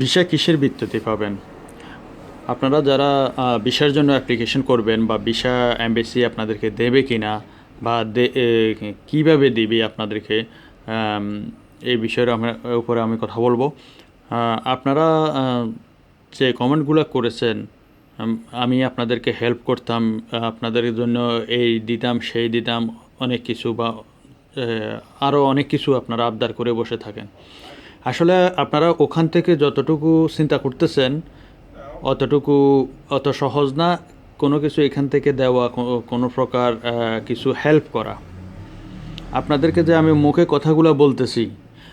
Visa কিসের ভিত্তিতে পাবেন? আপনারা যারা ভিসার জন্য অ্যাপ্লিকেশন করবেন বা ভিসা এমবেসি আপনাদেরকে দেবে কি না বা কীভাবে দিবে আপনাদেরকে এই বিষয়ের আমরা, উপরে আমি কথা বলব। আপনারা যে কমেন্টগুলো করেছেন, আমি আপনাদেরকে হেল্প করতাম আপনাদের জন্য এই দিতাম, সেই দিতাম, অনেক কিছু বা আরও অনেক কিছু আপনারা আবদার করে বসে থাকেন। আসলে আপনারা ওখান থেকে যতটুকু চিন্তা করতেছেন, অতটুকু অত সহজ না, কোনো কিছু এখান থেকে দেওয়া কোনো প্রকার কিছু হেল্প করা। আপনাদেরকে যে আমি মুখে কথাগুলো বলতেছি,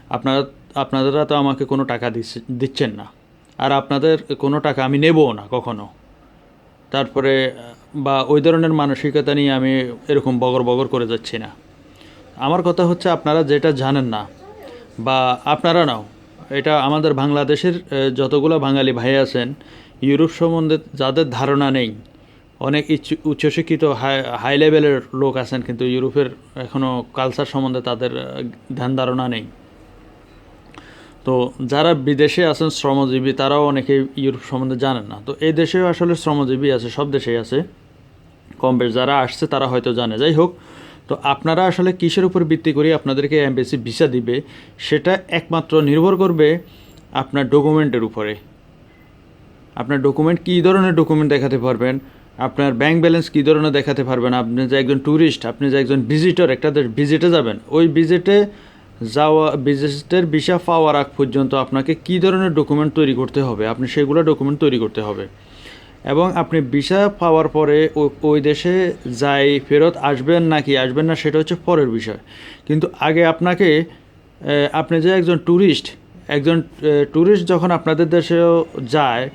আপনারা আপনারা তো আমাকে কোনো টাকা দিচ্ছে- দিচ্ছেন না। আর আপনাদের কোনো টাকা আমি নেবও না কখনো। তারপরে, বা ওই ধরনের মানসিকতা নিয়ে আমি এরকম বগর বগর করে যাচ্ছি না। আমার কথা হচ্ছে, আপনারা যেটা জানেন না বা আপনারা নাও, এটা আমাদের বাংলাদেশের যতগুলো বাঙালি ভাই আছেন, ইউরোপ সম্বন্ধে যাদের ধারণা নেই, অনেক উচ্চশিক্ষিত হাই হাই লেভেলের লোক আছেন, কিন্তু ইউরোপের এখনও কালচার সম্বন্ধে তাদের ধ্যান ধারণা নেই। তো যারা বিদেশে আছেন, শ্রমজীবী, তারাও অনেকে ইউরোপ সম্বন্ধে জানেন না। তো এই দেশেও আসলে শ্রমজীবী আছে, সব দেশেই আছে। কম বেশ যারা আসছে, তারা হয়তো জানে। যাই হোক তো আপনারা আসলে কিসের উপর ভিত্তি করে আপনাদেরকে এমবেসি ভিসা দিবে, সেটা একমাত্র নির্ভর করবে আপনার ডকুমেন্টের উপরে। আপনার ডকুমেন্ট কী ধরনের ডকুমেন্ট দেখাতে পারবেন? আপনার ব্যাংক ব্যালেন্স কী ধরনের দেখাতে পারবেন? আপনি যে একজন ট্যুরিস্ট আপনি যে একজন ভিজিটর, একটা ভিজিটে যাবেন, ওই ভিজিটে যাওয়া, ভিজিটের ভিসা পাওয়ার আগ পর্যন্ত আপনাকে কী ধরনের ডকুমেন্ট তৈরি করতে হবে? আপনি সেগুলো ডকুমেন্ট তৈরি করতে হবে। এবং আপনি ভিসা পাওয়ার পরে ওই দেশে যাই ফেরত আসবেন নাকি আসবেন না, সেটা হচ্ছে পরের বিষয়। কিন্তু আগে আপনাকে আপনি যে একজন ট্যুরিস্ট একজন ট্যুরিস্ট যখন আপনাদের দেশেও যায়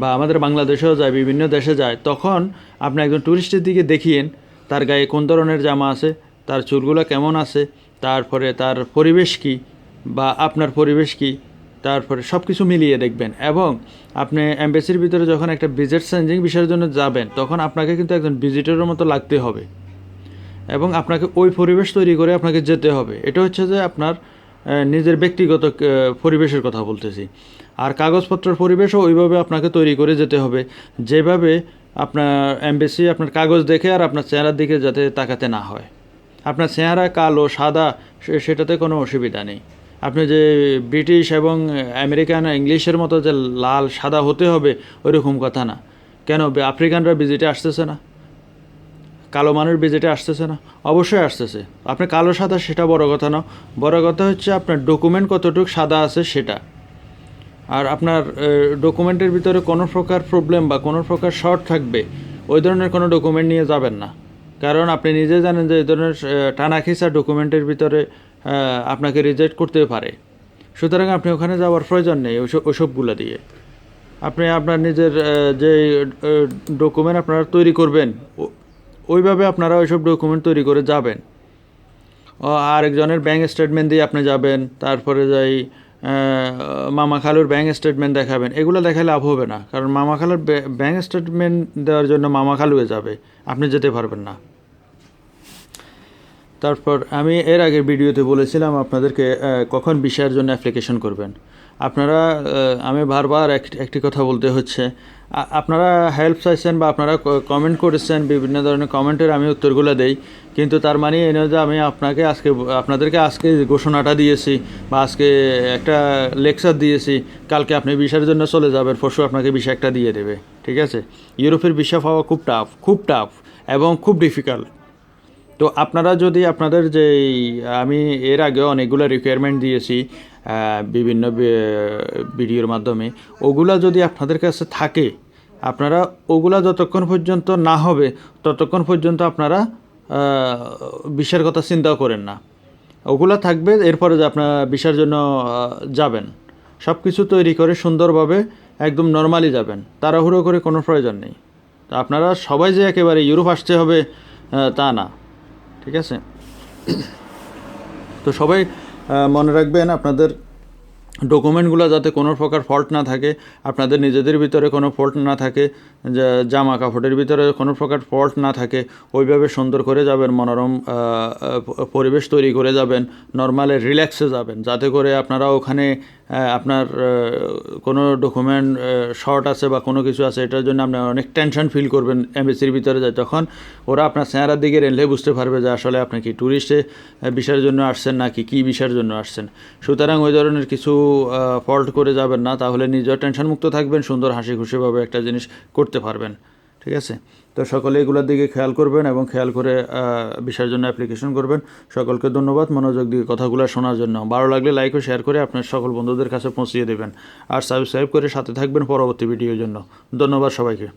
বা আমাদের বাংলাদেশেও যায়, বিভিন্ন দেশে যায়, তখন আপনি একজন ট্যুরিস্টের দিকে দেখিয়েন, তার গায়ে কোন ধরনের জামা আছে, তার চুলগুলো কেমন আছে, তারপরে তার পরিবেশ কি বা আপনার পরিবেশ কি তারপরে সব কিছু মিলিয়ে দেখবেন এবং আপনি অ্যাম্বাসির ভিতরে যখন একটা ভিজিট চেঞ্জিং বিষয়ের জন্য যাবেন, তখন আপনাকে কিন্তু একজন ভিজিটরের মতো লাগতে হবে এবং আপনাকে ওই পরিবেশ তৈরি করে আপনাকে যেতে হবে। এটা হচ্ছে যে আপনার নিজের ব্যক্তিগত পরিবেশের কথা বলতেছি। আর কাগজপত্রের পরিবেশও ওইভাবে আপনাকে তৈরি করে যেতে হবে। যেভাবে আপনার এমবেসি আপনার কাগজ দেখে আর আপনার চেহারার দিকে যাতে তাকাতে না হয়। আপনার চেহারা কালো, সাদা সেটাতে কোনো অসুবিধা নেই। আপনি যে ব্রিটিশ এবং আমেরিকান ইংলিশের মতো যে লাল, সাদা হতে হবে, ওইরকম কথা না। কেন? আফ্রিকানরা ভিজিটে আসতেছে না। কালো মানুষ ভিজিটে আসতেছে না। অবশ্যই আসতেছে। আপনি কালো, সাদা, সেটা বড় কথা না। বড় কথা হচ্ছে আপনার ডকুমেন্ট কতটুকু সাদা আছে সেটা। আর আপনার ডকুমেন্টের ভিতরে কোনো প্রকার প্রবলেম বা কোনো প্রকার শর্ট থাকবে, ওই ধরনের কোনো ডকুমেন্ট নিয়ে যাবেন না। কারণ আপনি নিজে জানেন যে এই ধরনের টানাখিসা ডকুমেন্টের ভিতরে আপনাকে রিজেক্ট করতে পারে। সুতরাং আপনি ওখানে যাওয়ার প্রয়োজন নেই ওইসব, ওইসবগুলো দিয়ে। আপনি আপনার নিজের যে ডকুমেন্ট আপনারা তৈরি করবেন ওইভাবে আপনারা ওইসব ডকুমেন্ট তৈরি করে যাবেন। আরেকজনের ব্যাঙ্ক স্টেটমেন্ট দিয়ে আপনি যাবেন, তারপরে যাই মামা খালুর ব্যাংক স্টেটমেন্ট দেখাবেন, এগুলো দেখালে লাভ হবে না। কারণ মামা খালুর ব্যাংক স্টেটমেন্ট দেওয়ার জন্য মামা খালুয়ে যাবে, আপনি যেতে পারবেন না। তারপর আমি এর আগের ভিডিওতে বলেছিলাম আপনাদেরকে কখন বিষয়ের জন্য অ্যাপ্লিকেশন করবেন। আপনারা আমি বারবার এক- একটি কথা বলতে হচ্ছে আপনারা হেল্প চাইছেন বা আপনারা কমেন্ট করেছেন, বিভিন্ন ধরনের কমেন্টের আমি উত্তরগুলো দেই, কিন্তু তার মানে এই নয় যে আমি আপনাকে আজকে, আপনাদেরকে আজকে ঘোষণাটা দিয়েছি বা আজকে একটা লেকচার দিয়েছি, কালকে আপনি বিষয়ের জন্য চলে যাবেন, পরশু আপনাকে বিষয় একটা দিয়ে দেবে, ঠিক আছে? ইউরোপের বিষয় পাওয়া খুব টাফ খুব টাফ এবং খুব ডিফিকাল্ট তো আপনারা যদি আপনাদের যে আমি এর আগে অনেকগুলো রিকোয়ারমেন্ট দিয়েছি বিভিন্ন ভিডিওর মাধ্যমে, ওগুলা যদি আপনাদের কাছে থাকে, আপনারা ওগুলা যতক্ষণ পর্যন্ত না হবে, ততক্ষণ পর্যন্ত আপনারা বিষয়ের কথা চিন্তাও করেন না। ওগুলা থাকবে, এরপরে যে আপনার বিষয়ের জন্য যাবেন সব কিছু তৈরি করে সুন্দরভাবে একদম নর্মালি যাবেন, তাড়াহুড়ো করে কোনো প্রয়োজন নেই। আপনারা সবাই যে একেবারে ইউরোপ আসতে হবে তা না। ঠিক আছে? তো সবাই মনে রাখবেন আপনাদের ডকুমেন্টগুলো যাতে কোনো প্রকার ফল্ট না থাকে, আপনাদের নিজেদের ভিতরে কোনো ফল্ট না থাকে জামা কাপড়ের ভিতরে কোনো প্রকার ফল্ট না থাকে, ওইভাবে সুন্দর করে যাবেন, মনোরম পরিবেশ তৈরি করে যাবেন, নর্মালে রিল্যাক্সে যাবেন, যাতে করে আপনারা ওখানে আপনার কোনো ডকুমেন্ট শর্ট আছে বা কোনো কিছু আছে, এটার জন্য আপনি অনেক টেনশন ফিল করবেন এমবিসির ভিতরে যায়। তখন ওরা আপনার চেহারার দিকে রেলে বুঝতে পারবে যে আসলে আপনি কি ট্যুরিস্টে বিষয়ের জন্য আসছেন নাকি কী বিষয়ের জন্য আসছেন। সুতরাং ওই ধরনের কিছু ফল্ট করে যাবেন না, তাহলে নিজের টেনশনমুক্ত থাকবেন, সুন্দর হাসি খুশিভাবে একটা জিনিস করতে পারবেন। ঠিক আছে? তো সকলে এগুলোর দিকে খেয়াল করবেন এবং খেয়াল করে বিষয়ের জন্য অ্যাপ্লিকেশন করবেন। সকলকে ধন্যবাদ মনোযোগ দিয়ে কথাগুলো শোনার জন্য। ভালো লাগলে লাইক ও শেয়ার করে আপনার সকল বন্ধুদের কাছে পৌঁছিয়ে দেবেন। আর সাবস্ক্রাইব করে সাথে থাকবেন পরবর্তী ভিডিওর জন্য। ধন্যবাদ সবাইকে।